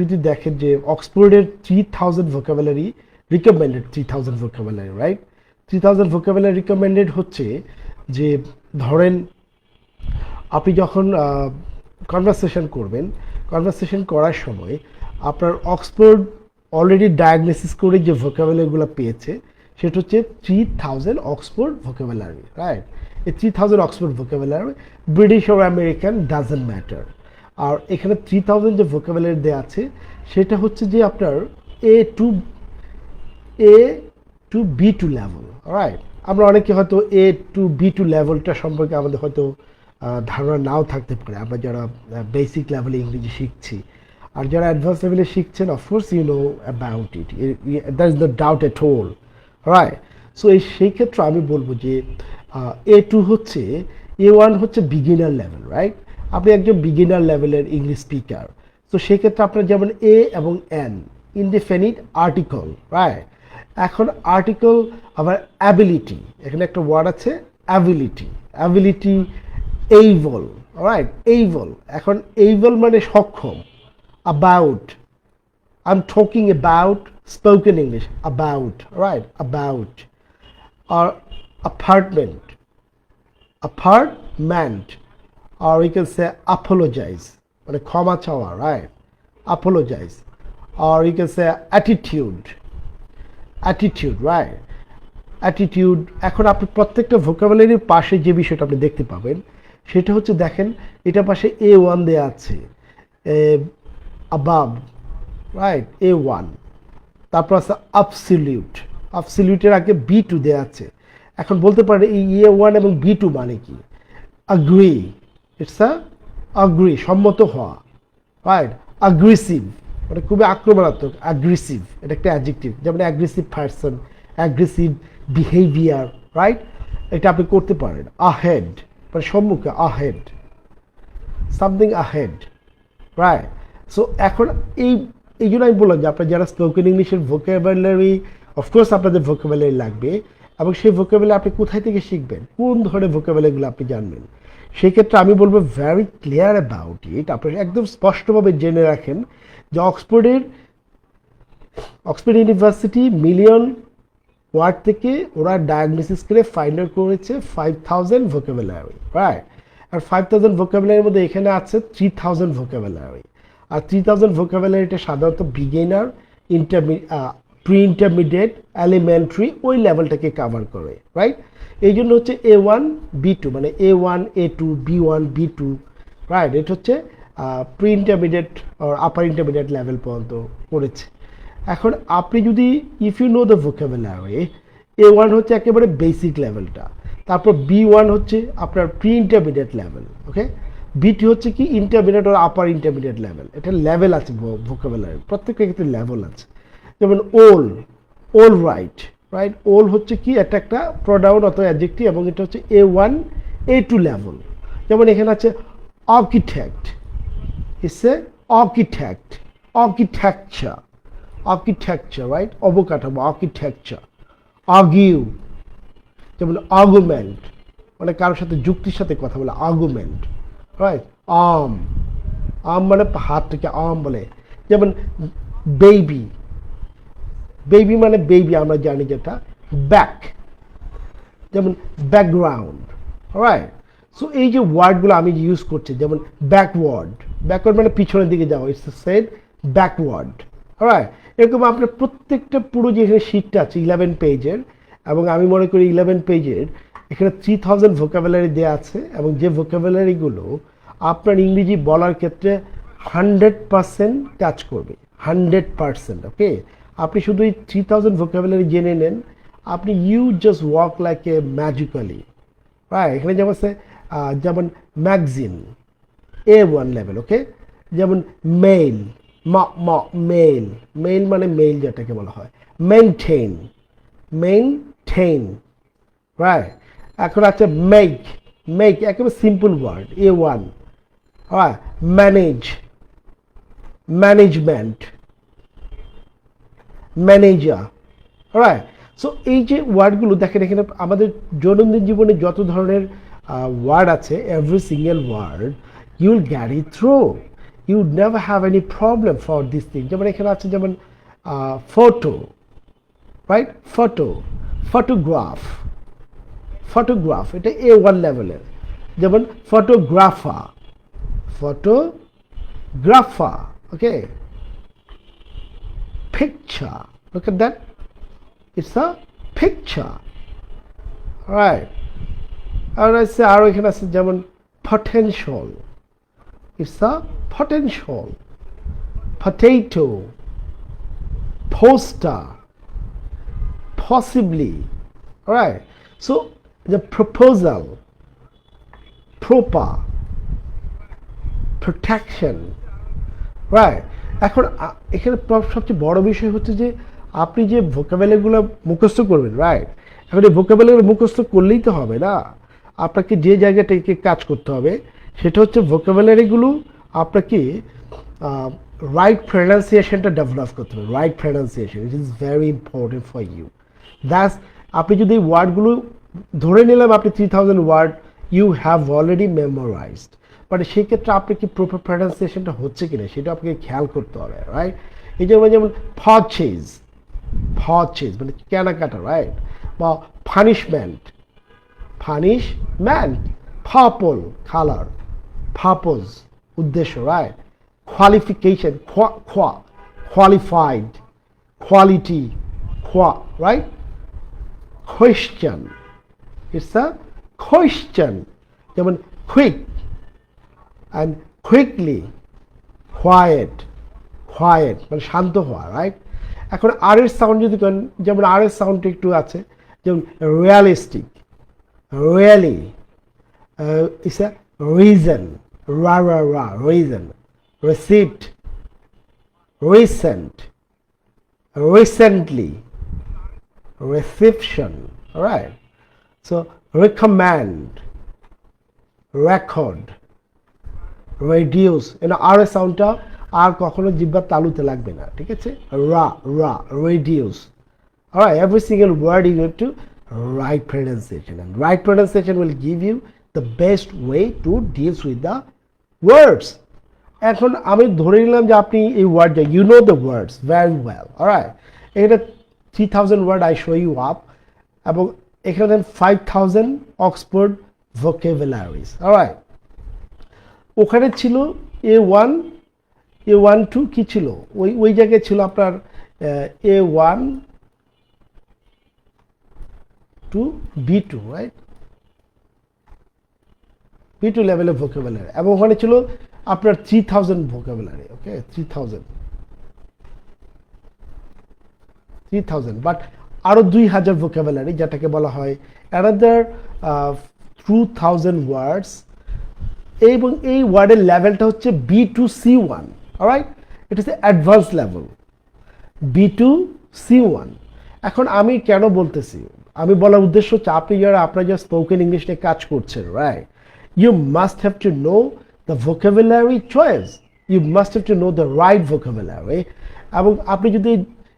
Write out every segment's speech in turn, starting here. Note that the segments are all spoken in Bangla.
যদি দেখেন যে অক্সফোর্ডের three thousand vocabulary recommended three thousand vocabulary right three thousand vocabulary recommended হচ্ছে যে ধরেন আপনি যখন কনভারসেশন করবেন কনভারসেশন করার সময় আপনার অক্সফোর্ড অলরেডি ডায়াগনোসিস করে যে ভোকাবুলারিগুলো পেয়েছে, সেটা হচ্ছে three thousand Oxford vocabulary right এই three thousand Oxford vocabulary British or American doesn't matter আর এখানে থ্রি থাউজেন্ড যে ভোকাবুলারি দেওয়া আছে, সেটা হচ্ছে যে আপনার A two A two B two level right আমরা অনেকে হয়তো এ টু বি টু লেভেলটা সম্পর্কে আমাদের হয়তো ধারণা নাও থাকতে পারে। আমরা যারা বেসিক লেভেলে ইংরেজি শিখছি, আর যারা অ্যাডভান্স লেভেলে শিখছেন of course you know about it there is no doubt at whole right so এই, সেই ক্ষেত্রে আমি বলব যে এ টু হচ্ছে এ ওয়ান হচ্ছে বিগিনার লেভেল রাইট আপনি একজন বিগিনার লেভেলের ইংলিশ স্পিকার তো সেক্ষেত্রে আপনার যেমন এ এবং এন ইনডিফিনিট আর্টিকল রাইট এখন আর্টিকল আবার অ্যাবিলিটি এখানে একটা ওয়ার্ড আছে ability ability able right able এখন এইভল মানে সক্ষম about I am talking about spoken English about right about R apartment apartment or we can say apologize. মানে ক্ষমা চাওয়া right apologize. Or you can say attitude. Attitude, right? Attitude, এখন আপনি প্রত্যেকটা ভোকাবুলারির পাশে যে বিষয়টা আপনি দেখতে পাবেন, সেটা হচ্ছে দেখেন এটা পাশে এ ওয়ান দেওয়া আছে। আবাব রাইট এ ওয়ান তারপর আছে আপসিলিউট আপসিলিউটের আগে বি টু দেওয়া আছে। এখন বলতে পারেন এই এ ওয়ান এবং বি টু মানে কি? আগ্রি ইটস আ আগ্রি সম্মত হওয়া রাইট আগ্রেসিভ মানে খুবই আক্রমণাত্মক অ্যাগ্রেসিভ এটা একটা অ্যাডজেক্টিভ যেমন aggressive person aggressive behaviour right এটা আপনি করতে পারেন আহেড মানে সম্মুখে ahead something ahead right so এখন এই এই জন্য আমি বললাম যে আপনার যারা স্পোকেন ইংলিশের ভোকাবুলারি অফকোর্স আপনাদের ভোকাবুলারি লাগবে, এবং সেই ভোকাবুলারি আপনি কোথায় থেকে শিখবেন? কোন ধরনের ভোকাবুলারিগুলো আপনি জানবেন? সেক্ষেত্রে আমি বলব ভ্যারি ক্লিয়ার অ্যাবাউট ইট আপনি একদম স্পষ্টভাবে জেনে রাখেন যে অক্সফোর্ডের, অক্সফোর্ড ইউনিভার্সিটি মিলিয়ন ওয়ার্ড থেকে ওরা ডায়াগনোসিস করে ফাইন্ড আউট করেছে ফাইভ থাউজেন্ড ভোকাবুলারি রাইট আর ফাইভ থাউজেন্ড ভোকাবুলারির মধ্যে এখানে আছে থ্রি থাউজেন্ড ভোকাবুলারি আর থ্রি থাউজেন্ড ভোকাবুলারিটা সাধারণত beginner intermediate pre intermediate elementary ওই লেভেলটাকে কাভার করে রাইট এই জন্য হচ্ছে এ ওয়ান বি টু মানে A one A two B one B two right এটা হচ্ছে প্রি ইন্টারমিডিয়েট আর আপার ইন্টারমিডিয়েট লেভেল পর্যন্ত করেছে। এখন আপনি যদি if you know the vocabulary A one হচ্ছে একেবারে বেসিক লেভেলটা তারপর বি ওয়ান হচ্ছে আপনার প্রি ইন্টারমিডিয়েট লেভেল ওকে বিটি হচ্ছে কি ইন্টারমিডিয়েট আর আপার ইন্টারমিডিয়েট লেভেল এটা লেভেল আছে ভোকাবুলারি প্রত্যেকটা ক্ষেত্রে লেভেল আছে। যেমন ওল ওল রাইট রাইট ওল হচ্ছে কি? এটা একটা প্রোডাউন অথবা অ্যাডজেক্টিভ এবং এটা হচ্ছে A one A two level যেমন এখানে আছে architect it's a architect architecture architecture right অবকাঠামো আর্কিটেকচার আর্গিউ যেমন আর্গুমেন্ট মানে কারোর সাথে, যুক্তির সাথে কথা বলে আর্গুমেন্ট রাইট আম আম মানে হাতটাকে আম বলে। যেমন বেবি বেবি মানে বেবি আমরা জানি যেটা ব্যাক যেমন ব্যাকগ্রাউন্ড রাইট সো এই যে ওয়ার্ডগুলো আমি ইউজ করছি, যেমন ব্যাকওয়ার্ড ব্যাকওয়ার্ড মানে পিছনের দিকে যাওয়া ইটস সেড ব্যাকওয়ার্ড রাইট এরকম আপনার প্রত্যেকটা পুরো যে এখানে শিটটা আছে ইলেভেন পেজের এবং আমি মনে করি ইলেভেন পেজের এখানে থ্রি থাউজেন্ড ভোকাবুলারি দেওয়া আছে, এবং যে ভোকাবুলারিগুলো আপনার ইংরেজি বলার ক্ষেত্রে হান্ড্রেড পারসেন্ট টাচ করবে হান্ড্রেড পারসেন্ট ওকে আপনি শুধু এই থ্রি থাউজেন্ড ভোকাবুলারি জেনে নেন, আপনি you just walk like a magically right এখানে যেমন আছে যেমন magazine a one level okay যেমন মেইল মেইল মেইল মানে মেইল যেটাকে বলা হয় মেনটেন মেনটেন রাইট এখন আছে মেক মেক একেবারে সিম্পল ওয়ার্ড এ ওয়ান হ্যাঁ manage management manager right so এই যে ওয়ার্ডগুলো, দেখেন এখানে আমাদের দৈনন্দিন জীবনে যত ধরনের ওয়ার্ড আছে every single word you carry through you never have any problem for this thing যেমন এখানে আছে, যেমন photo right photo photograph photograph এটা এ ওয়ান লেভেলের যেমন photographer photographer okay picture. Look at that. It's a picture. Right. আর আছে আরও এখানে আছে যেমন potential. It's a potential. Potato. Poster. Possibly. Alright. So the proposal. Proper. Protection. Right এখন এখানে সবচেয়ে বড় বিষয় হচ্ছে যে, আপনি যে ভোকাবেলাগুলো মুখস্থ করবেন রাইট এখন এই ভোকাবেলাগুলো মুখস্থ করলেই তো হবে না। আপনাকে যে জায়গাটাকে কাজ করতে হবে, সেটা হচ্ছে ভোকাবেলারিগুলো আপনাকে রাইট প্রনাউন্সিয়েশনটা ডেভেলপ করতে হবে right pronunciation it is very important for you that's আপনি যদি ওয়ার্ডগুলো ধরে নিলাম, আপনি three thousand word you have already memorized but সেই ক্ষেত্রে আপনি কি প্রপার প্রনাউন্সিয়েশনটা হচ্ছে কিনা, সেটা আপনাকে খেয়াল করতে হবে রাইট এই যেমন যেমন ফার্চেজ ফার্চেজ মানে কেনাকাটা রাইট বা punishment punishment purple colour purpose উদ্দেশ্য রাইট কোয়ালিফিকেশন কোয়ালিফাইড কোয়ালিটি কোয়া right question. It's a question. যেমন quick and quickly, quiet quiet মানে শান্ত হওয়া রাইট এখন আর এর সাউন্ড যদি করেন, যেমন আর এর সাউন্ড একটু আছে, যেমন realistic really is a reason reason receipt recent recently reception right so recommend record radius N R A সাউন্ডটা আর কখনো জিব্বার তালুতে লাগবে না, ঠিক আছে? রা রা radius every single word you have to right pronunciation right pronunciation will give you the best way to deals with the words এখন আমি ধরে নিলাম যে আপনি এই ওয়ার্ড যা you know the words very well alright এটা three thousand word I show you up এবং এখানে five thousand Oxford vocabularies alright ওখানে ছিল A one A one two কী ছিল? ওই ওই জায়গায় ছিল আপনার A one two B two right B two লেভেলের ভোকেবুলারি এবং ওখানে ছিল আপনার three thousand vocabulary okay three thousand three thousand but আরও দুই হাজার ভোকেবুলারি যেটাকে বলা হয় অ্যানাদার টু থাউজেন্ড ওয়ার্ডস এবং এই ওয়ার্ডের লেভেলটা হচ্ছে B two C one right it is advance level B two C one এখন আমি কেন বলতেছি? আমি বলার উদ্দেশ্য হচ্ছে আপনি যারা, আপনার যা স্পোকেন ইংলিশ নিয়ে কাজ করছেন right you must have to know the vocabulary choice you must have to know the right vocabulary এবং আপনি যদি,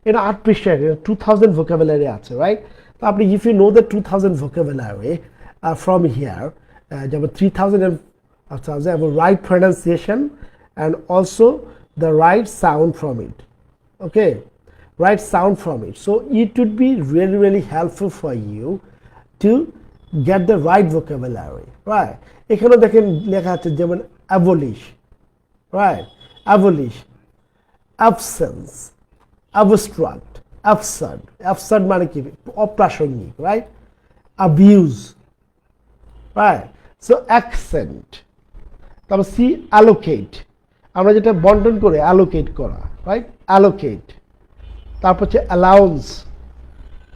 এটা আট পৃষ্ঠায় টু থাউজেন্ড ভোকেবুলারি আছে রাইট তো আপনি if you know the two thousand vocabulary from here যেমন three thousand আচ্ছা এবং right pronunciation and also the right sound from it okay right sound from it so it would be really really helpful for you to get the right vocabulary right এখানে দেখেন লেখা আছে যেমন abolish right abolish absence abstract absurd absurd মানে কি অপ্রাসঙ্গিক right abuse right so accent তারপর সি অ্যালোকেট আমরা যেটা বন্টন করে অ্যালোকেট করা রাইট অ্যালোকেট তারপর হচ্ছে allowance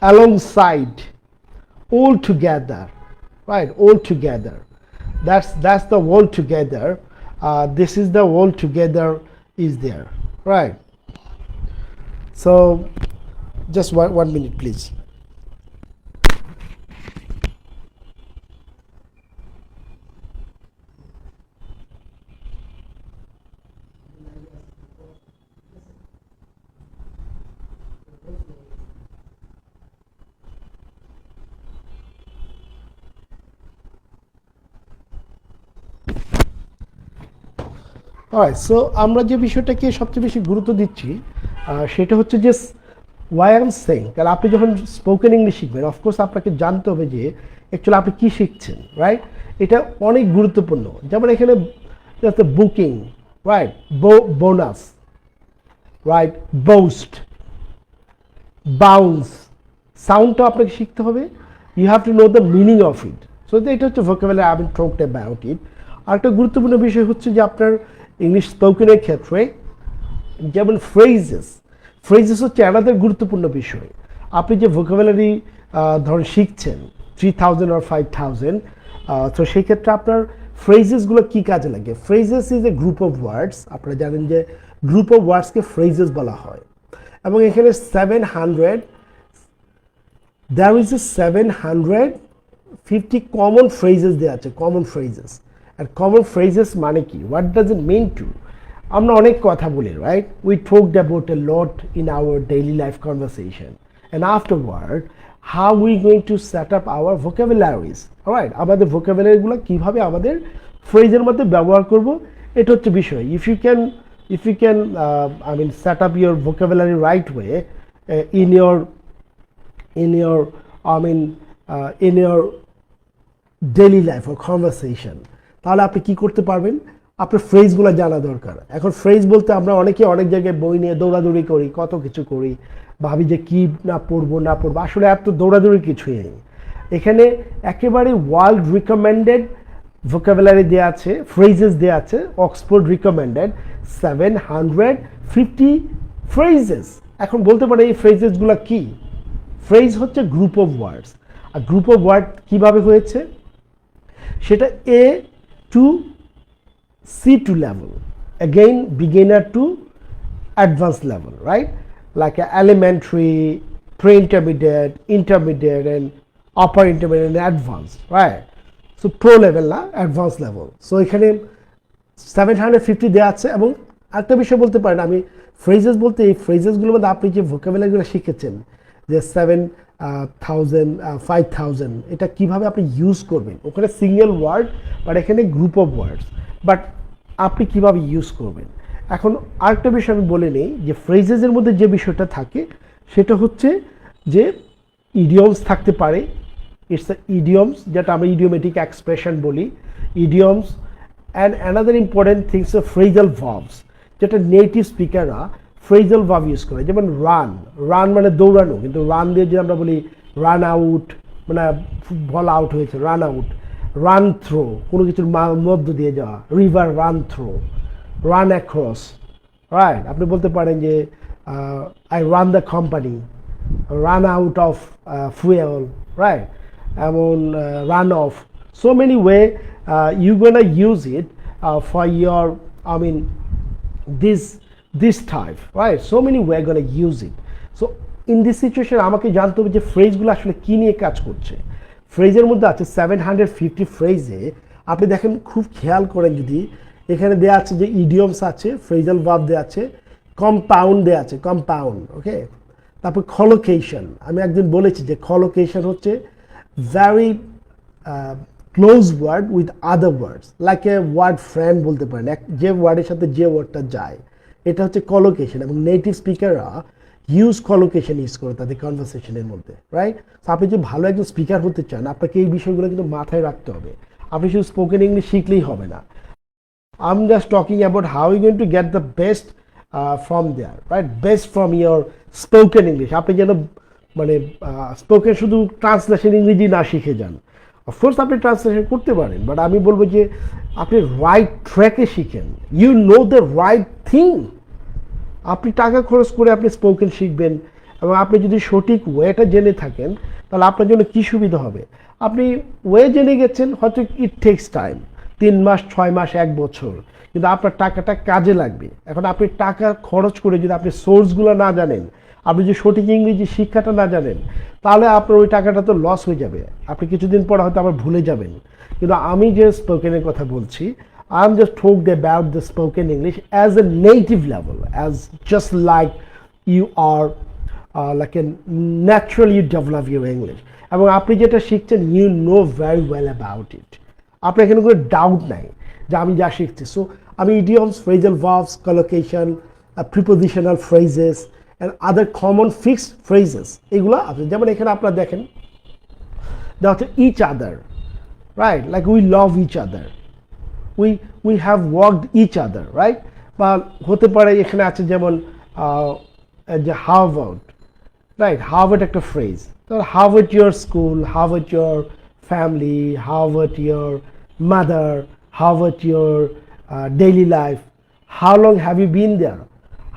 alongside all together right all together that's that's the all together uh, this is the all together is there right so just one, one so আমরা যে বিষয়টাকে সবচেয়ে বেশি গুরুত্ব দিচ্ছি সেটা হচ্ছে যে ওয়াই এম সেইং কারণ আপনি যখন স্পোকেন ইংলিশ শিখবেন অফকোর্স আপনাকে জানতে হবে যে অ্যাকচুয়ালি আপনি কী শিখছেন রাইট এটা অনেক গুরুত্বপূর্ণ। যেমন এখানে booking right bonus right boost bounce সাউন্ডটা আপনাকে শিখতে হবে। You have to know the meaning of it so এটা হচ্ছে vocabulary I been talked about it আরেকটা গুরুত্বপূর্ণ বিষয় হচ্ছে যে আপনার ইংলিশ স্পোকেনের ক্ষেত্রে যেমন ফ্রেজেস ফ্রেজেস হচ্ছে আলাদা গুরুত্বপূর্ণ বিষয়। আপনি যে ভোকাবুলারি ধরুন শিখছেন থ্রি থাউজেন্ড আর ফাইভ থাউজেন্ড তো সেই ক্ষেত্রে আপনার ফ্রেজেসগুলো কী কাজে লাগে? Phrases is a group of words আপনারা জানেন যে গ্রুপ অফ ওয়ার্ডসকে ফ্রেজেস বলা হয়। এবং এখানে seven hundred there is a seven hundred fifty common phrases দেওয়া আছে কমন ফ্রেজেস আর কমন ফ্রেজেস মানে কি? What does it mean to আমরা অনেক কথা বলি right we talked about a lot in our daily life conversation and afterward how we going to set up our vocabularies right আমাদের ভোকাবুলারিগুলো কীভাবে আমাদের ফ্রেজের মধ্যে ব্যবহার করব? এটা হচ্ছে বিষয়। If you can if you can uh, i mean set up your vocabulary right way uh, in your in your i mean uh, in your conversation. তাহলে আপনি কি করতে পারবেন? আপনার ফ্রেজগুলো জানা দরকার। এখন ফ্রেজ বলতে আমরা অনেকে অনেক জায়গায় বই নিয়ে দৌড়াদৌড়ি করি, কত কিছু করি, ভাবি যে কি না পড়ব না পড়ব। আসলে এত দৌড়াদৌড়ি কিছুই নেই। এখানে একেবারে ওয়ার্ল্ড রিকমেন্ডেড ভোকাবুলারি দেওয়া আছে ফ্রেজেস দেওয়া আছে Oxford recommended seven hundred fifty phrases এখন বলতে পারে এই ফ্রেজেসগুলো কি? ফ্রেজ হচ্ছে গ্রুপ অফ ওয়ার্ডস আর গ্রুপ অফ ওয়ার্ড কীভাবে হয়েছে? সেটা A C two level again beginner to advanced level right like a elementary pre-intermediate intermediate and upper intermediate and advanced right so pro level না advanced level so এখানে সেভেন হান্ড্রেড ফিফটি দেওয়া আছে এবং একটা বিষয় বলতে পারেন আমি ফ্রেজেস বলতে এই ফ্রেজেসগুলোর মধ্যে আপনি যে ভোকাবুলারিগুলো শিখেছেন যে সেভেন থাউজেন্ড ফাইভ থাউজেন্ড এটা কীভাবে আপনি ইউজ করবেন? ওখানে সিঙ্গেল ওয়ার্ড বাট এখানে গ্রুপ অফ ওয়ার্ডস বাট আপনি কীভাবে ইউজ করবেন? এখন আরেকটা বিষয় আমি বলে নিই, যে ফ্রেজেসের মধ্যে যে বিষয়টা থাকে, সেটা হচ্ছে যে ইডিয়মস থাকতে পারে। ইটস ইডিয়মস যেটা আমরা ইডিওমেটিক এক্সপ্রেশন বলি। Idioms and another important things phrasal verbs যেটা নেটিভ স্পিকাররা ফ্রেজাল ভাব ইউজ করে যেমন রান রান মানে দৌড়ানো কিন্তু রান দিয়ে যদি আমরা বলি রান আউট মানে বল আউট হয়েছে রান আউট রান থ্রো কোনো কিছুর মধ্য দিয়ে যাওয়া river run through run across right আপনি বলতে পারেন যে I run the company run out of fuel right এমন run of so many way you gonna use it uh, for your i mean this this type, right? So many way gonna use it. So in this situation, আমাকে জানতে হবে যে ফ্রেজগুলো আসলে কি নিয়ে কাজ করছে। ফ্রেজের মধ্যে আছে সেভেন হান্ড্রেড ফিফটি ফ্রেজে আপনি দেখেন, খুব খেয়াল করেন যদি, এখানে দেওয়া আছে যে ইডিয়মস আছে ফ্রেজাল ভাব দেওয়া আছে কম্পাউন্ড দেওয়া আছে কম্পাউন্ড ওকে তারপর কলোকেশন আমি একদিন বলেছি যে কলোকেশন হচ্ছে very close word with other words like a word friend বলতে পারেন, এক যে ওয়ার্ডের সাথে যে ওয়ার্ডটা যায়। এটা হচ্ছে কলোকেশন এবং নেটিভ স্পিকাররা ইউজ কলোকেশন ইউজ করে তাদের কনভারসেশনের মধ্যে রাইট আপনি যদি ভালো একজন স্পিকার হতে চান আপনাকে এই বিষয়গুলো কিন্তু মাথায় রাখতে হবে। আপনি শুধু স্পোকেন ইংলিশ শিখলেই হবে না। Just talking about how you're going to get the best uh, from there, right? Best from your spoken English. আপনি যেন মানে স্পোকেন শুধু ট্রান্সলেশন ইংরেজি না শিখে যান। অফকোর্স আপনি ট্রান্সলেশন করতে পারেন বাট আমি বলব যে আপনি রাইট ট্র্যাকে শিখেন। You know the right thing আপনি টাকা খরচ করে আপনি স্পোকেন শিখবেন এবং আপনি যদি সঠিক ওয়েটা জেনে থাকেন, তাহলে আপনার জন্য কী সুবিধা হবে? আপনি ওয়ে জেনে গেছেন, হয়তো ইট টেক্স টাইম তিন মাস, ছয় মাস, এক বছর, কিন্তু আপনার টাকাটা কাজে লাগবে। এখন আপনি টাকা খরচ করে যদি আপনি সোর্সগুলো না জানেন, আপনি যদি সঠিক ইংরেজি শিক্ষাটা না জানেন, তাহলে আপনার ওই টাকাটা তো লস হয়ে যাবে। আপনি কিছুদিন পর হয়তো আবার ভুলে যাবেন। কিন্তু আমি যে স্পোকেনের কথা বলছি I'm just talked about the spoken English as a native level, as just like you are uh, like a naturally you develop your English. এবং আপনি যেটা শিখছেন you know very well about it আপনার এখানে কোনো ডাউট নাই যে আমি যা শিখছি সো আমি phrasal verbs, collocation, uh, prepositional phrases and other common fixed phrases এগুলো আছে যেমন এখানে আপনারা দেখেন দেওয়া হচ্ছে each other right like we love each we we have worked each other right বা হতে পারে এখানে আছে যেমন যে how about right how about একটা তো how about your school how about your family how about your mother how about your uh, daily life how long have you been there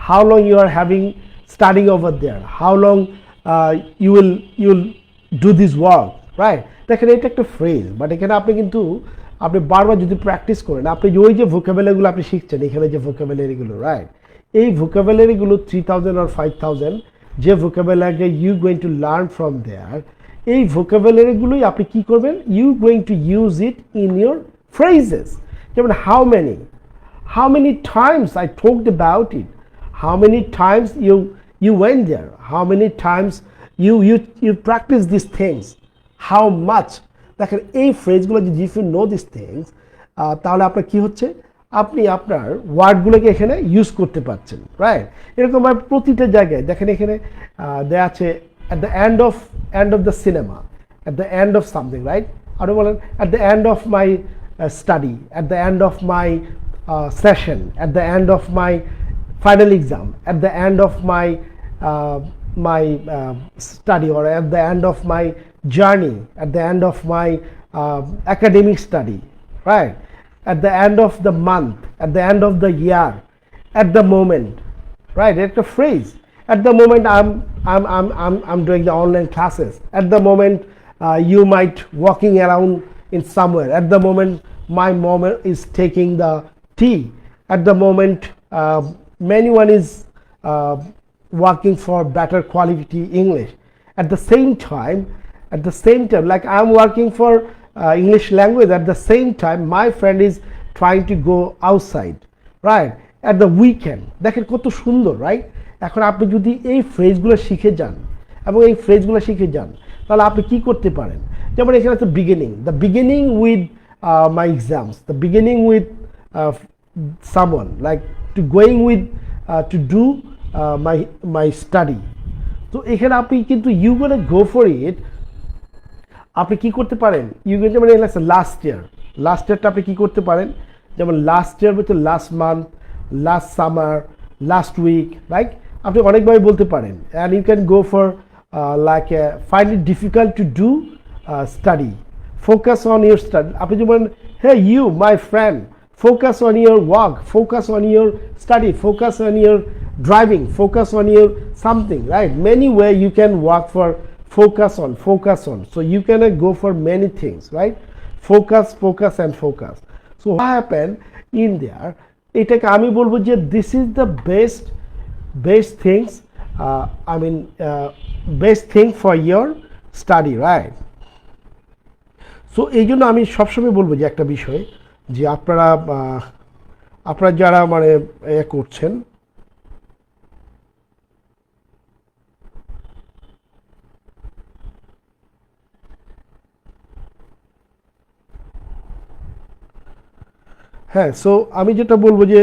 how long you are having studying over there how long uh, you will you will do this work right দেখেন এটা একটা ফ্রেজ বাট এখানে আপনি কিন্তু আপনি বারবার যদি প্র্যাকটিস করেন আপনি ওই যে ভোকাবুলারিগুলো আপনি শিখছেন এখানে যে ভোকাবুলারিগুলো রাইট এই ভোকাবুলারিগুলো থ্রি থাউজেন্ড আর ফাইভ থাউজেন্ড যে vocabulary you going to learn from there এই ভোকাবুলারিগুলোই আপনি কি করবেন? You going to use it in your phrases যেমন how many how many times I talked about it, how many times you you went there, how many times you you you practice these things, how much দেখেন এই ফ্রেজগুলো যদি if you know this things তাহলে আপনার কি হচ্ছে? আপনি আপনার ওয়ার্ডগুলোকে এখানে ইউজ করতে পারছেন রাইট এরকমভাবে প্রতিটা জায়গায় দেখেন এখানে দেয়া আছে at the end of end of the cinema at the end of something right আরও বলেন at the end of my study at the end of my session session, the end of my final exam exam, the end of my my study my at the end of my journey, at the end of my uh, academic study, right? At the end of the month, at the end of the year, at the moment, right? It's a phrase. At the moment, I'm I'm I'm I'm, I'm doing the online classes. At the moment, uh, you might walking around in somewhere. At the moment, my mom is taking the tea. At the moment, uh, anyone is uh, working for better quality English. At the same time, at the same time, like I'm working for uh, English language. At the same time, my friend is trying to go outside, right? At the weekend. দেখেন কত সুন্দর রাইট এখন আপনি যদি এই ফ্রেজগুলো শিখে যান এবং এই ফ্রেজগুলো শিখে যান তাহলে আপনি কি করতে পারেন যেমন এখানে আছে beginning the beginning with my exams the beginning with someone like to going with to do my my study তো এখানে আপনি কিন্তু you gonna go for it আপনি কি করতে পারেন? ইউ যেমন এখানে আছে লাস্ট ইয়ার লাস্ট ইয়ারটা আপনি কি করতে পারেন? যেমন লাস্ট ইয়ার বলতে last month last summer last week right আপনি অনেকভাবে বলতে পারেন। And you can go for like find it difficult to do study focus on your study আপনি যেমন hey you my friend focus on your work, focus on your study, focus on your driving, focus on your something, right? Many way you can work for focus on focus on. So you can uh, go for many things right? Focus focus and focus. So what happened in there এটাকে আমি বলব যে this is the best best things I mean best thing for your study right so এই জন্য আমি সবসময় বলব যে একটা বিষয় যে আপনারা আপনারা যারা মানে এ করছেন হ্যাঁ সো আমি যেটা বলব যে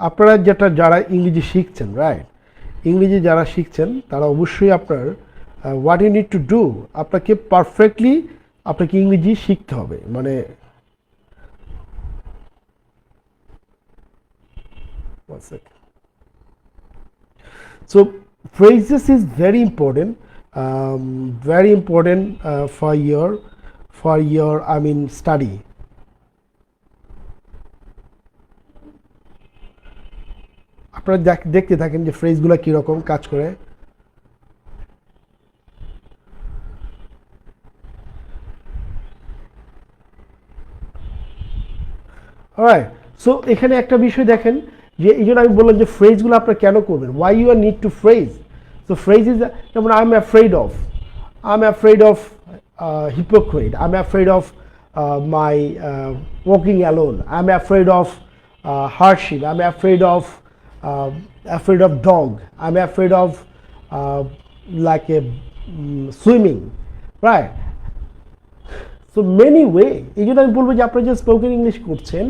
আপনারা যেটা যারা ইংরেজি শিখছেন রাইট ইংরেজি যারা শিখছেন তারা অবশ্যই আপনার what you need to do আপনাকে পারফেক্টলি আপনাকে ইংরেজি শিখতে হবে। মানে One second. So phrases is very important, um, very important uh, for your for your I mean study. আপনারা দেখ- দেখতে থাকেন যে ফ্রেজগুলো কীরকম কাজ করে। সো এখানে একটা বিষয় দেখেন যে এই জন্য আমি বললাম যে ফ্রেজগুলো আপনারা কেন করবেন? Why you are need to phrase so phrase is যেমন I am afraid of I am afraid of hypocrite I am afraid of my walking alone I am afraid of hardship I am afraid of afraid of dog I am afraid of like a swimming right so many way এই জন্য আমি বলব যে আপনারা যে স্পোকেন ইংলিশ করছেন,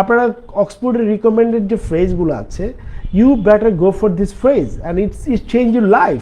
আপনারা অক্সফোর্ডের রিকমেন্ডেড যে ফ্রেজগুলো আছে you better go for this phrase and it's it change your life